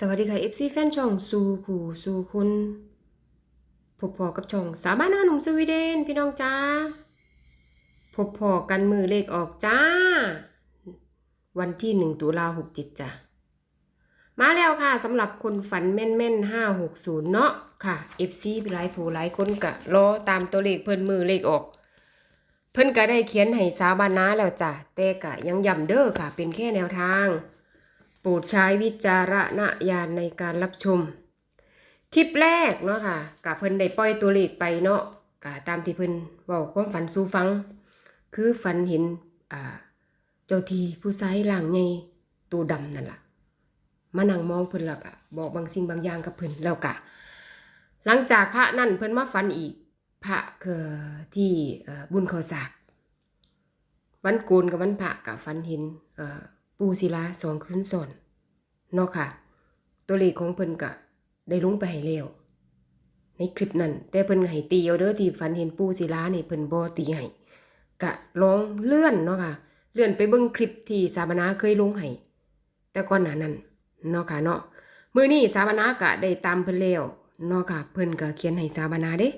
สวัสดีค่ะ FC แฟนช่องสู่ขู่สู่คุณพบพอกับช่องสาวบ้านนาหนุ่มสวีเดนพี่น้องจ้าพบพอกันมือเลขออกจ้า วันที่หนึ่งตุลาหกจิตจ้ะมาแล้วค่ะสำหรับคนฝันแม่นแม่นห้าหกศูนย์เนาะค่ะ FC หลายผู้หลายคนกะรอตามตัวเลขเพิ่นมือเลขออก เพิ่นก็ได้เขียนให้สาวบ้านนาแล้วจ้ะแต่กะยังย้ำเด้อค่ะ เป็นแค่แนวทาง รดใช้วิจารณญาณในการรับชม คลิปแรกเนาะค่ะกับเพิ่นได้ปล่อยตัวเลขไปเนาะกะตามที่เพิ่นเว้าความฝันสู่ฟัง คือฝันเห็นอ่าเจ้าทีผู้ชายร่างใหญ่ตัวดำนั่นล่ะมานั่งมองเพิ่นแล้วก็บอกบางสิ่งบางอย่างกับเพิ่นแล้วก็หลังจากพระนั่นเพิ่นมาฝันอีกพระคือที่บุญเขาสากวันโกนกับวันพระกับฝันเห็นเอ่อ ปูศิลาสองคืนซ้อนเนาะค่ะ ตัวเลขของเพิ่นก็ได้ลงไปให้แล้วในคลิปนั้น แต่เพิ่นให้ตีเอาเด้อที่ฝันเห็นปูศิลานี่เพิ่นบ่ตีให้ก็ลองเลื่อนเนาะค่ะ เลื่อนไปเบิ่งคลิปที่สาบนาเคยลงให้แต่ก่อนหน้านั้นเนาะค่ะเนาะมื้อนี้สาบนาก็ได้ตามเพิ่นแล้วเนาะค่ะเพิ่นก็เขียนให้สาบนาเด้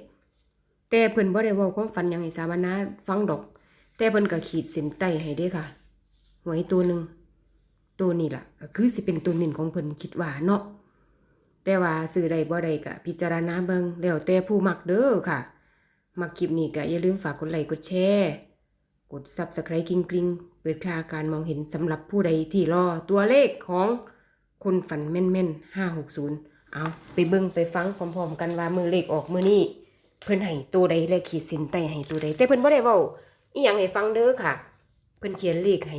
แต่เพิ่นบ่ได้เว้าความฝันหยังให้สาบนาฟังดอก แต่เพิ่นก็ขีดเส้นใต้ให้เด้ค่ะหวยตัวหนึ่ง ตัวนี้ล่ะก็คือสิเป็นตัวเน้นของเพิ่นคิดว่าเนาะแต่ว่าซื้อได้บ่ได้ก็พิจารณาเบิงแล้วแต่ผู้มักเด้อค่ะ มักคลิปนี้ก็อย่าลืมฝากกดไลค์กดแชร์กด Subscribe กริ๊งกริ๊งเปิดค่าการมองเห็นสำหรับผู้ใดที่รอตัวเลขของคนฝันแม่นๆ560เอาไปเบิ่งไปฟังพร้อมๆกันว่ามือเลขออกมือนี้เพิ่นให้ตัวใดและขีดส้นใต้ให้ตัวใดแต่เพิ่นบ่ได้เว้าอีหยังให้ฟังเด้อค่ะ เพิ่นเขียนเลขให้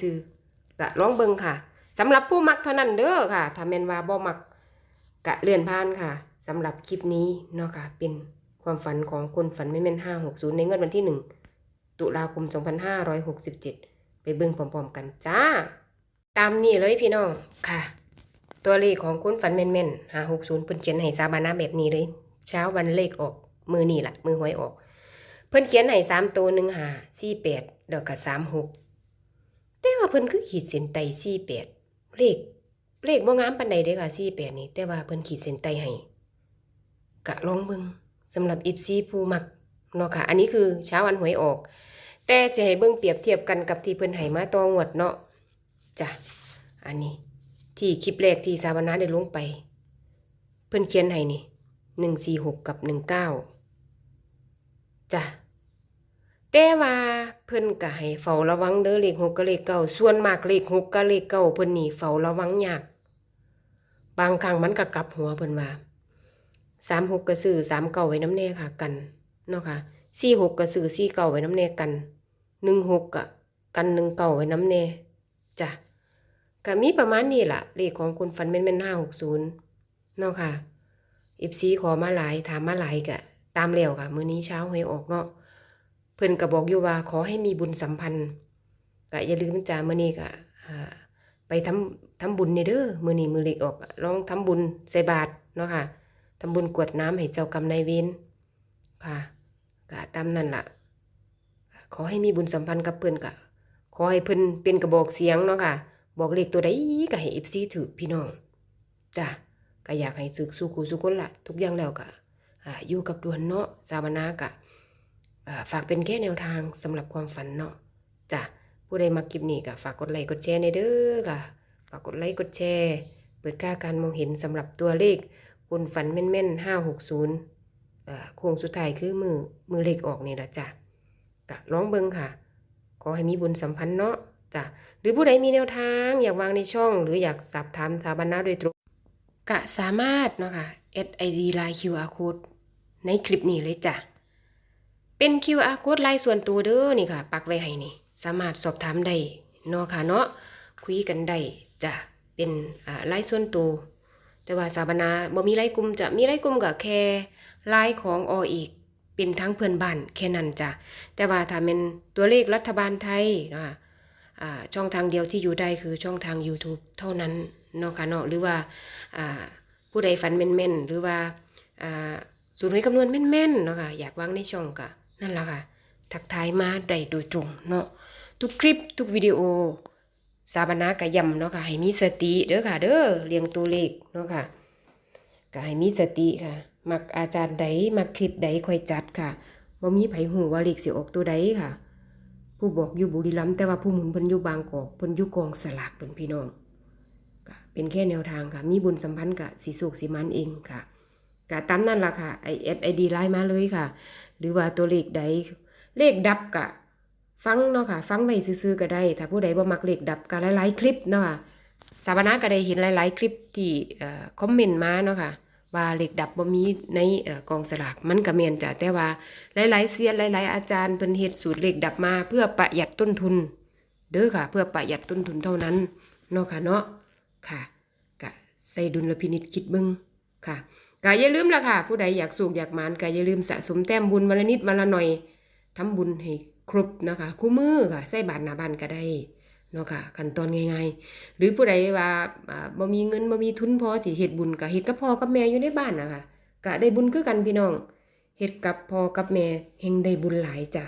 ซื่อๆ ก็ลองเบิ่งค่ะสำหรับผู้มักเท่านั้นเด้อค่ะ ถ้าแม่นว่าบ่มักกะเลื่อนผ่านค่ะสำหรับคลิปนี้เนาะค่ะ เป็นความฝันของคนฝันแม่นๆ560ในงวดวันที่1ตุลาคม2567ไปเบิ่งพร้อมๆกันจ้า ตามนี้เลยพี่น้องค่ะ ตัวเลขของคนฝันแม่นๆ560เพิ่นเขียนให้สาบานะแบบนี้เลย เช้าวันเลขออก มือนี่ล่ะมือหวยออก เพิ่นเขียนให้สามตัวหนึ่งหาสี่แปดเดี๋ยวกับสามหก แต่ว่าเพิ่นคือขีดเส้นใต้สี่แปดเลขเลขบ่งามปานใดเด้อค่ะสี่แปดนี่แต่ว่าเพิ่นขีดเส้นใต้ให้กะลองเบิ่งสำหรับอีซีผู้มักเนาะค่ะ อันนี้คือเช้าวันหวยออก แต่สิให้เบิ่งเปรียบเทียบกันกับที่เพิ่นให้มาตองวดเนาะจ้ะอันนี้ ที่คลิปแรกที่สาวนาได้ลงไป เพิ่นเขียนให้นี่หนึ่งสี่หกกับหนึ่งเก้าจ้ะ แต่ว่าเพิ่นก็ให้เฝ้าระวังเด้อเลขหกกับเลขเก้าส่วนมากเลขหกกับเลขเก้าเพิ่นนี่เฝ้าระวังยากบางครั้งมันก็กลับหัวเพิ่นว่าสามหกก็ซื้อสามเก้าไว้น้ำแน่ค่ะกันเนาะค่ะสี่หกก็ซื้อสี่เก้าไว้น้ำแน่กันหนึ่งหกก็กันหนึ่งเก้าไว้น้ำแน่จ้ะก็มีประมาณนี้ล่ะเลขของคุณฟันแม่นๆห้าหกศูนย์เนาะค่ะเอฟซีขอมาหลายถามมาหลายกะตามแล้วค่ะมื้อนี้เช้าหวยออกเนาะ เพิ่นก็บอกอยู่ว่าขอให้มีบุญสัมพันธ์ก็อย่าลืมจ้ามื้อนี้ก็อ่าไปทำทำบุญนี่เด้อมื้อนี้มื้อเล็กออกลองทำบุญใส่บาตรเนาะค่ะทำบุญกวดน้ำให้เจ้ากรรมนายเวรค่ะก็ตามนั้นล่ะ ขอให้มีบุญสัมพันธ์กับเพิ่นก็ขอให้เพิ่นเป็นกระบอกเสียงเนาะค่ะ บอกเลขตัวใดก็ให้ FC ถือพี่น้องจ้ะก็อยากให้สึกสู้คู่สู้คนละทุกอย่างแล้วก็อ่าอยู่กับดวนเนาะสาวนากะ ฝากเป็นแค่แนวทางสำหรับความฝันเนาะจ้ะผู้ใดมาคลิปนี้ก็ฝากกดไลค์กดแชร์ในเด้อค่ะ ฝากกดไลค์กดแชร์ เปิดค่าการมองเห็นสำหรับตัวเลขคุณฝันแม่นๆห้าหกศูนย์โค้งสุดท้ายคือมือมือเลขออกนี่ละจ้ะกะลองเบิงค่ะ ขอให้มีบุญสัมพันธ์เนาะจ้ะหรือผู้ใดมีแนวทาง อยากวางในช่อง หรืออยากสอบถามสถาบันนาโดยตรงก็สามารถเนาะค่ะ add ID Line QR Code ในคลิปนี้เลยจ้ะ เป็น QR Code ไลน์ส่วนตัวเด้อนี่ค่ะ ปักไว้ให้นี่ สามารถสอบถามได้เนาะค่ะเนาะคุยกันได้จะเป็นไลน์ส่วนตัวแต่ว่าสาบนาบ่มีไลน์กลุ่มจะมีไลน์กลุ่มก็แค่ไลน์ของออีกเป็นทั้งเพื่อนบ้านแค่นั้นจ้ะแต่ว่าถ้าเป็นตัวเลขรัฐบาลไทยนะคะช่องทางเดียวที่อยู่ได้คือช่องทาง YouTube เท่านั้นเนาะค่ะเนาะหรือว่าผู้ใดฝันแม่นๆหรือว่าสูตรหวยคำนวณแม่นๆเนาะค่ะอยากวางในช่องก็ นั่นแหละค่ะ ทักทายมาได้โดยตรงเนาะทุกคลิปทุกวิดีโอ สาบานากะยำเนาะค่ะให้มีสติเด้อค่ะ เด้อเรียงตัวเลขเนาะค่ะก็ให้มีสติค่ะ มักอาจารย์ใดมักคลิปใดคอยจัดค่ะบ่มีไผฮู้ว่าเลขสิออกตัวใดค่ะ ผู้บอกอยู่บุรีรัมย์แต่ว่าผู้หมุนเพิ่นอยู่บางกอกเพิ่นอยู่กองสลากเพิ่นพี่น้องก็เป็นแค่แนวทางค่ะ มีบุญสัมพันธ์กับสีสุกสีมันเองค่ะ ก็ตามนั่นล่ะค่ะไอเอสไอดีไลน์มาเลยค่ะ หรือว่าตัวเลขใดเลขดับกะ ฟังเนาะค่ะ ฟังไว้ซื่อๆก็ได้ ถ้าผู้ใดบ่มักเลขดับก็หลายๆคลิปเนาะค่ะสาบานาก็ได้เห็นหลาย ๆ คลิปที่คอมเมนต์มาเนาะค่ะว่าเลขดับบ่มีในอกองสลากมันก็แม่นจ้ะแต่ว่าหลายๆเซียนหลาย ๆ อาจารย์เพิ่นเฮ็ดสูตรเลขดับมา เพื่อประหยัดต้นทุน เด้อค่ะ เพื่อประหยัดต้นทุนเท่านั้นเนาะค่ะเนาะค่ะก็ใส่ดุลพินิจคิดเบิ่งค่ะ ก็อย่าลืมละค่ะ ผู้ใดอยากสูกอยากหมานก็อย่าลืมสะสมแต้มบุญวันละนิดวันละหน่อยทำบุญให้ครบนะคะ คู่มือค่ะใส่บาทหน้าบ้านก็ได้เนาะค่ะขั้นตอนง่ายๆ หรือผู้ใดว่าอ่าบ่มีเงินบ่มีทุนพอสิเฮ็ดบุญก็เฮ็ดกับพ่อกับแม่อยู่ในบ้านนะคะก็ได้บุญคือกันพี่น้องเฮ็ดกับพ่อกับแม่เฮงได้บุญหลายจ้ะ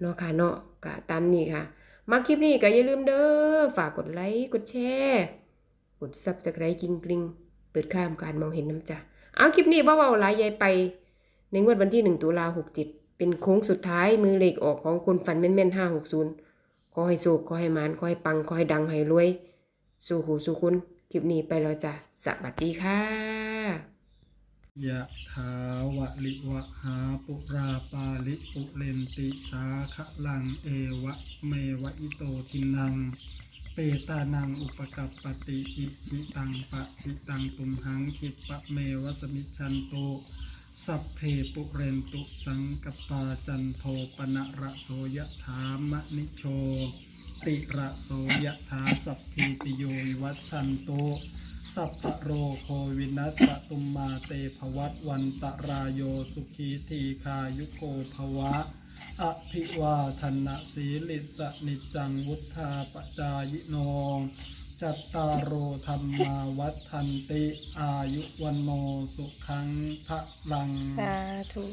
เนาะค่ะเนาะก็ตามนี้ค่ะมาคลิปนี้ก็อย่าลืมเด้อฝากกดไลค์กดแชร์กด Subscribe กริ๊งกริงเปิดข้ามการมองเห็นน้ำจ้ะ เอาคลิปนี้บ่เว้าหลายใหญ่ไป ในงวดวันที่ 1 ตุลาหกเจ็ดเป็นโค้งสุดท้ายมือเหลขออกของคนฝันแม่นๆห้าหกศูนย์ขอให้สุขขอให้มานขอให้ปังขอให้ดังให้รวย สู่หูสู่คุณคลิปนี้ไปแล้วจ้ะสวัสดีค่ะยะถาวะลิวะหาปุราปาลิปุเรนติสาคะลังเอวะเมวะอิโตทินัง ปตานังอุปกัปปติอิชิตังปะชิตังตุมหังคิปะเมวสมิชันโตสัพเพปุเรนตุสังกปาจันโทปนะระโสยถามะนิโช ติระโสยถาสัพพิติโยวัชันโตสัพพโรโควินัสสตุมมาเตภวัตวันตรายโยสุขีทีคายุโกภวะ อภิวาทนาสีลิสนิจังวุธาปจายโนจัตตารโอธรรมาวัฒนติ อายุวันโนสุขังพระลัง สาธุ